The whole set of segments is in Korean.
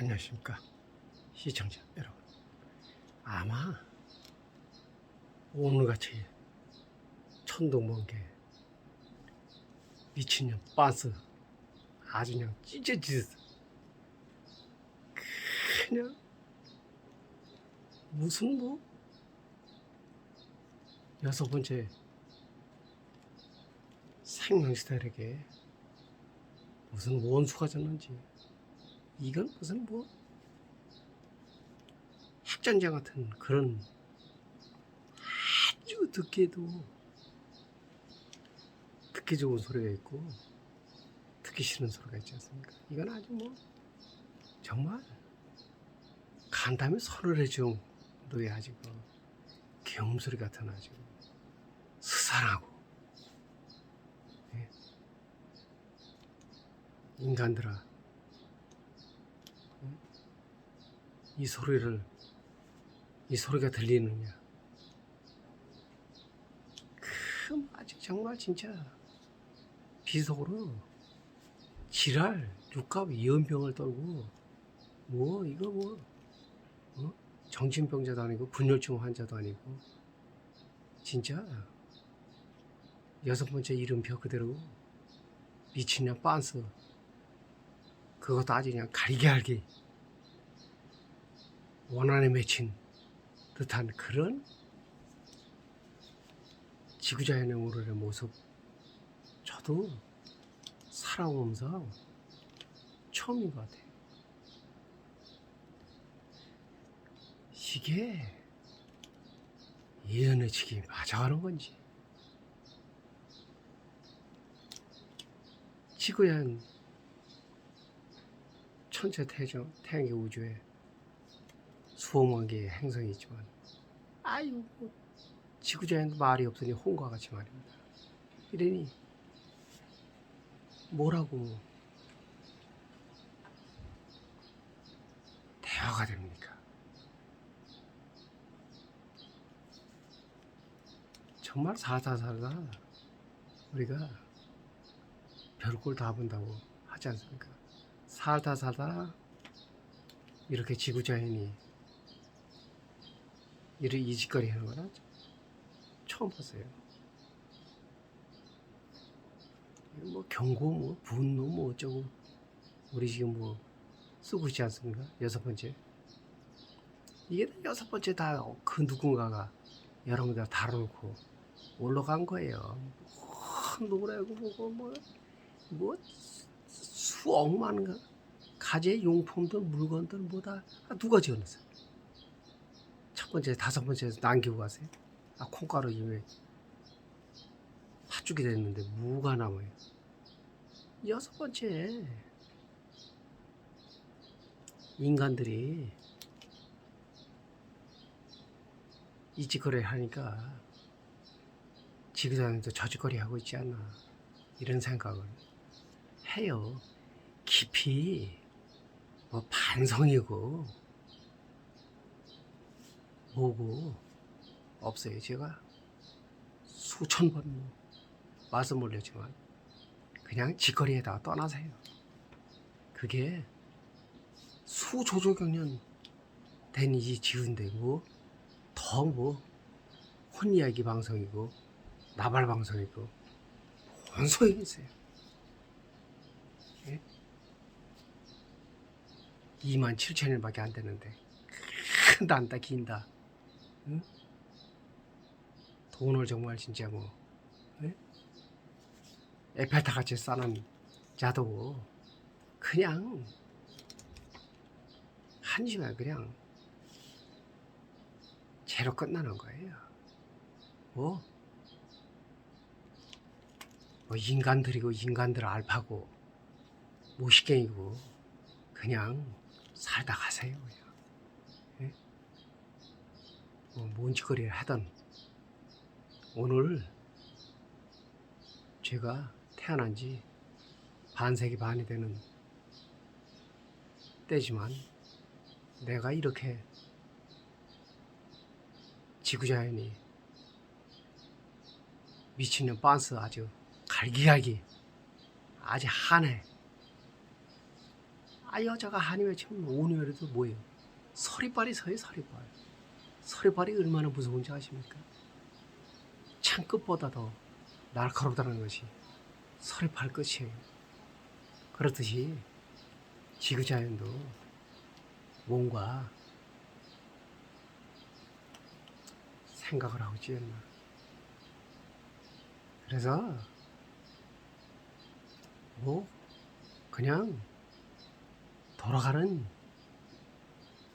안녕하십니까. 시청자 여러분. 아마 오늘같이 천둥 번개 미친년 빤스 아주 그냥 찢어지듯 그냥 무슨 뭐 여섯 번째 생명스타일에게 무슨 원수가 졌는지 이건 무슨 뭐 핵전쟁 같은 그런 아주 듣기에도 듣기 좋은 소리가 있고 듣기 싫은 소리가 있지 않습니까? 이건 아주 뭐 정말 간담회 해준 너의 아주 그 개음소리 같은 아주 스산하고 예. 인간들아 이 소리를 이 소리가 들리느냐? 그 아직 정말 진짜 비속으로 지랄 육갑 이연병을 떨고 뭐 이거 뭐 어? 정신병자도 아니고 분열증 환자도 아니고 진짜 여섯 번째 이름표 그대로 미친년 빤스 그것도 아주 그냥 갈기갈기 원한에 맺힌 듯한 그런 지구자연의 오늘의 모습 저도 살아오면서 처음인 것 같아요. 이게 예언의 직이 맞아가는 건지 지구연 천체 태정 태양계 우주에 수억만 개의 행성이 있지만 아유 뭐 지구자연도 말이 없으니 홍과 같이 말입니다. 이러니 뭐라고 대화가 됩니까? 정말 살다 우리가 별꼴 다 본다고 하지 않습니까? 살다 살다 이렇게 지구자연이 이런 이짓거리 하는 거라 처음 봤어요. 뭐 경고, 뭐 분노, 뭐 어쩌고 우리 지금 뭐 쓰고 있지 않습니까? 여섯 번째. 이게 다 여섯 번째 다 그 누군가가 여러분들 다뤄놓고 올라간 거예요. 뭐 노래고 뭐고 뭐, 뭐 수억만 가 가재 용품들 물건들 뭐다 아, 누가 지어냈어요? 첫 번째, 다섯 번째 남기고 가세요. 아, 콩가루 이외 팥죽이 됐는데 무가 남아요. 여섯 번째, 인간들이 이 짓거리 하니까 지구상에도 저 짓거리 하고 있지 않나 이런 생각을 해요. 깊이 뭐 반성이고 뭐고 없어요. 제가 수천 번 말씀 올렸지만 그냥 짓거리에다가 떠나세요. 그게 수조조경 년 된이 뭐더 뭐 혼이야기 방송이고 나발 방송이고 뭔 소용이 있어요. 예? 2만 7천 일밖에 안 되는데 난다 긴다. 응? 돈을 정말 진짜 뭐 예? 에펠탑 같이 싸는 자도 그냥 한심해 그냥 제로 끝나는 거예요. 뭐, 뭐 인간들이고 인간들 알파고 무식갱이고 그냥 살다 가세요. 그냥. 뭐 뭔짓거리를 하던 오늘 제가 태어난 지 반세기 반이 되는 때지만 내가 이렇게 지구자연이 미치는 빤스 아주 갈기갈기 아주 한해 아 여자가 한이면 지금 오늘에도 뭐예요? 서리발이 서요 서리발. 서리발이 얼마나 무서운지 아십니까? 창끝보다 더 날카롭다는 것이 서리발 끝이에요. 그렇듯이 지구자연도 뭔가 생각을 하고 지었나. 그래서 뭐 그냥 돌아가는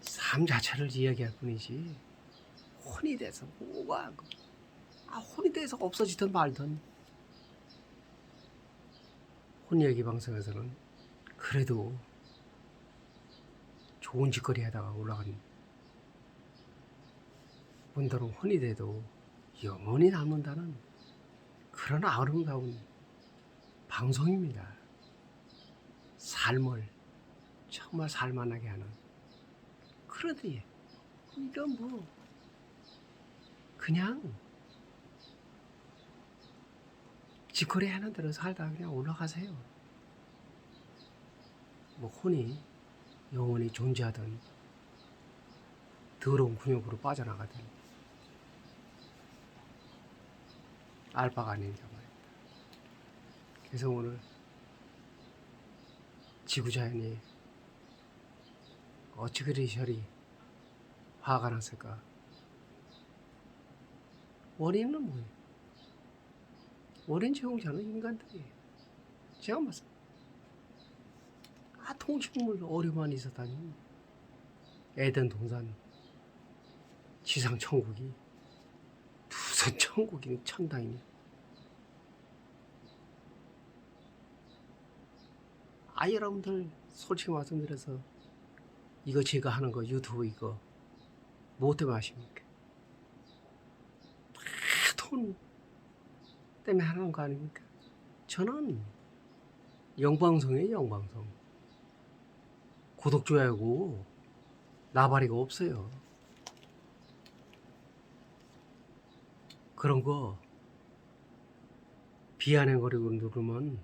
삶 자체를 이야기할 뿐이지 혼이 돼서 뭐가 그- 아 혼이 돼서 없어지든 말든 혼 얘기 방송에서는 그래도 좋은 짓거리 하다가 올라간 분들은 혼이 돼도 영원히 남는다는 그런 아름다운 방송입니다. 삶을 정말 살만하게 하는 그러더니 이건 뭐 그냥 짓거리 하는 대로 살다 그냥 올라가세요. 뭐 혼이 영원히 존재하든 더러운 근육으로 빠져나가든 알 바가 아니니까 말입니다. 그래서 오늘 지구자연이 어찌 그리 혈이 화가 났을까? 원인은 뭐예요? 원인 제공자는 인간들이에요. 제가 말씀. 아 통식물 어려만 있었다니. 에덴 동산 지상 천국이 무슨 천국이니 천당이니. 아 여러분들 솔직히 말씀드려서 이거 제가 하는 거 유튜브 이거 뭐 때문에 하십니까? 다돈 때문에 하는 거 아닙니까? 저는 영방송이에요 영방송 좋아요고 나발이가 없어요 그런 거 비아냥거리고 누르면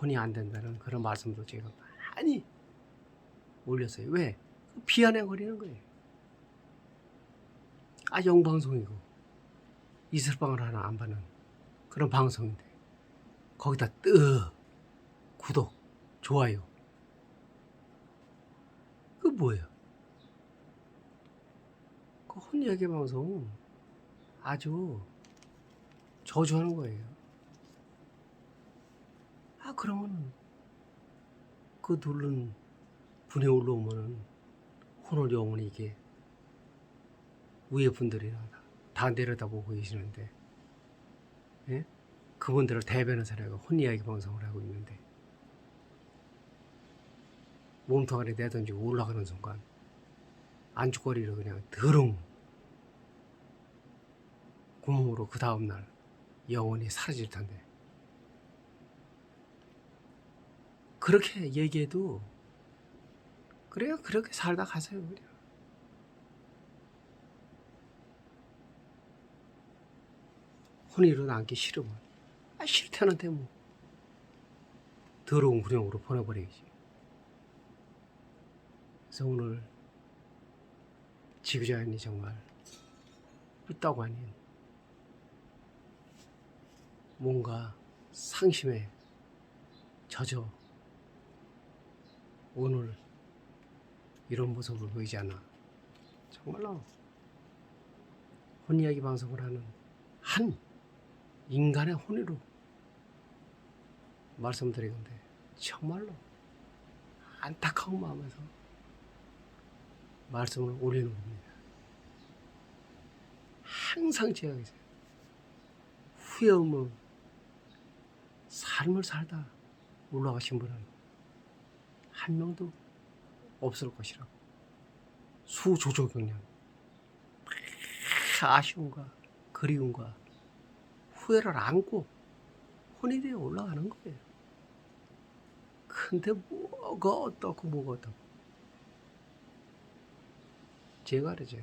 혼이 안 된다는 그런 말씀도 제가 많이 올렸어요. 왜? 비아냥거리는 거예요. 아 영방송이고 이슬방을 하나 안 받는 그런 방송인데 거기다 뜨 구독 좋아요 그 뭐예요? 그 혼이야기 방송 아주 저주하는 거예요. 아 그러면 그 누른 분에 올라오면은 혼을 영원히 이게 위에 분들이나 다- 다 내려다보고 계시는데 예? 그분들을 대변해서 내가 혼 이야기 방송을 하고 있는데 몸통 안에 내던지고 올라가는 순간 안주거리를 그냥 더러운 구멍으로 그 다음날 영원히 사라질 텐데. 그렇게 얘기해도 그래요. 그렇게 살다 가세요 그냥 혼이로 남기 싫으면. 아 싫다는데 뭐. 더러운 구령으로 보내버려야지. 그래서 오늘 지구자연이 정말 삐따고 아닌 뭔가 상심에 젖어 오늘 이런 모습을 보이지 않아. 정말로 혼이야기 방송을 하는 한 인간의 혼으로 말씀드리건데 정말로 안타까운 마음에서 말씀을 올리는 겁니다. 항상 제가 계세요. 후회 없는 삶을 살다 올라가신 분은 한 명도 없을 것이라고. 수조조 경련. 아쉬움과 그리움과 후회를 안고 되어 올라가는 거예요. 근데 뭐가 어떻고 뭐가 어떻고. 제가 그러죠.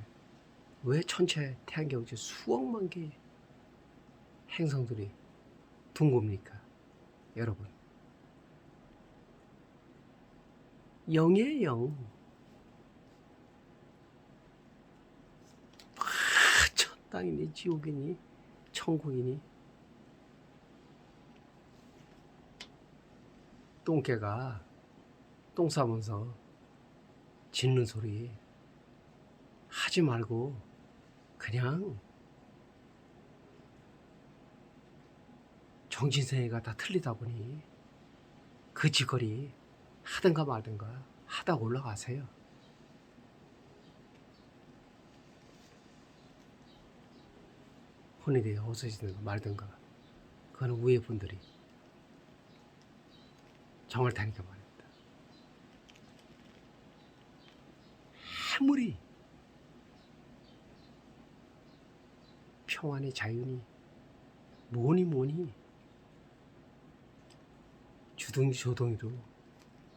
왜 천체 태양경제 수억만 개의 행성들이 둔 겁니까? 여러분. 영이에요, 영. 아, 첫 땅이니, 지옥이니, 천국이니. 똥개가 똥 싸면서 짖는 소리 하지 말고 그냥 정신세계가 다 틀리다 보니 그 짓거리 하든가 말든가 하다 올라가세요. 혼이 없어지든가 말든가 그거는 위에 분들이 정할 테니까 말입니다. 아무리 평안의 자연이 뭐니 뭐니 주둥이 조둥이로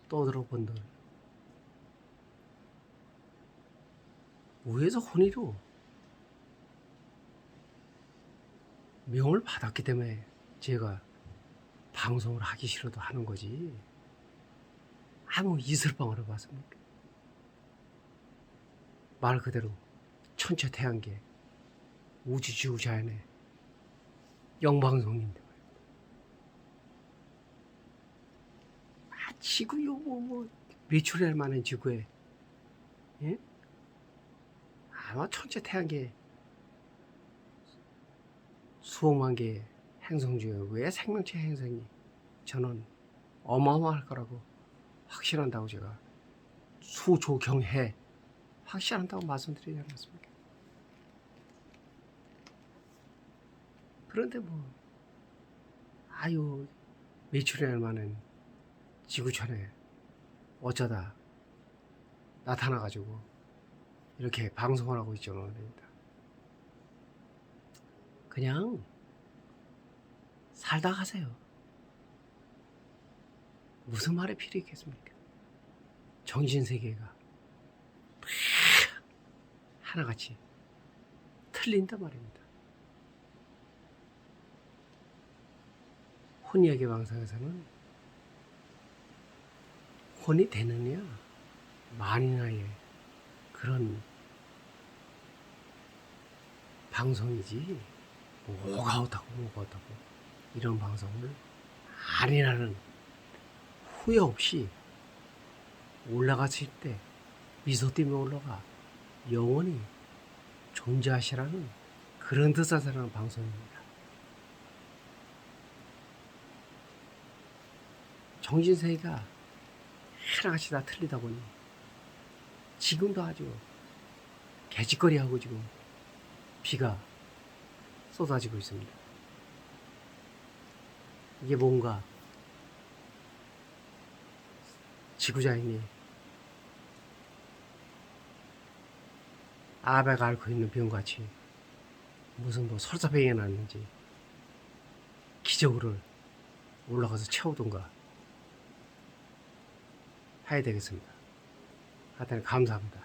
떠들어본들 위에서 혼이로 명을 받았기 때문에 제가 방송을 하기 싫어도 하는 거지. 아무 이슬방을 해봤습니까? 말 그대로 천체태양계 우주지구 자연의 영방송인데 아, 지구요 뭐, 뭐 매출할 만한 지구에 예? 아마 천체 태양계 수억만 개의 행성 중에 왜 생명체 행성이 저는 어마어마할 거라고 확신한다고 제가 수조경해 확신한다고 말씀드리지 않았습니까? 그런데 뭐 아유 매출할 만한 지구촌에 어쩌다 나타나가지고 이렇게 방송을 하고 있죠. 그러니까 그냥 살다 가세요. 무슨 말이 필요 있겠습니까? 정신세계가 하나같이 틀린단 말입니다. 혼이야기 방송에서는 혼이 되느냐 만이나의 그런 방송이지 뭐가 어떻고 뭐가 어떻고 이런 방송을 아니라는 후회 없이 올라갔을 때 미소 띠며 올라가 영원히 존재하시라는 그런 뜻을 하는 방송입니다. 정신세계가 하나같이 다 틀리다 보니 지금도 아주 개짓거리하고 지금 비가 쏟아지고 있습니다. 이게 뭔가 지구자인이 아베가 앓고 있는 병같이 무슨 뭐 설사병이 났는지 기적으로 올라가서 채우던가 해야 되겠습니다. 하여튼 감사합니다.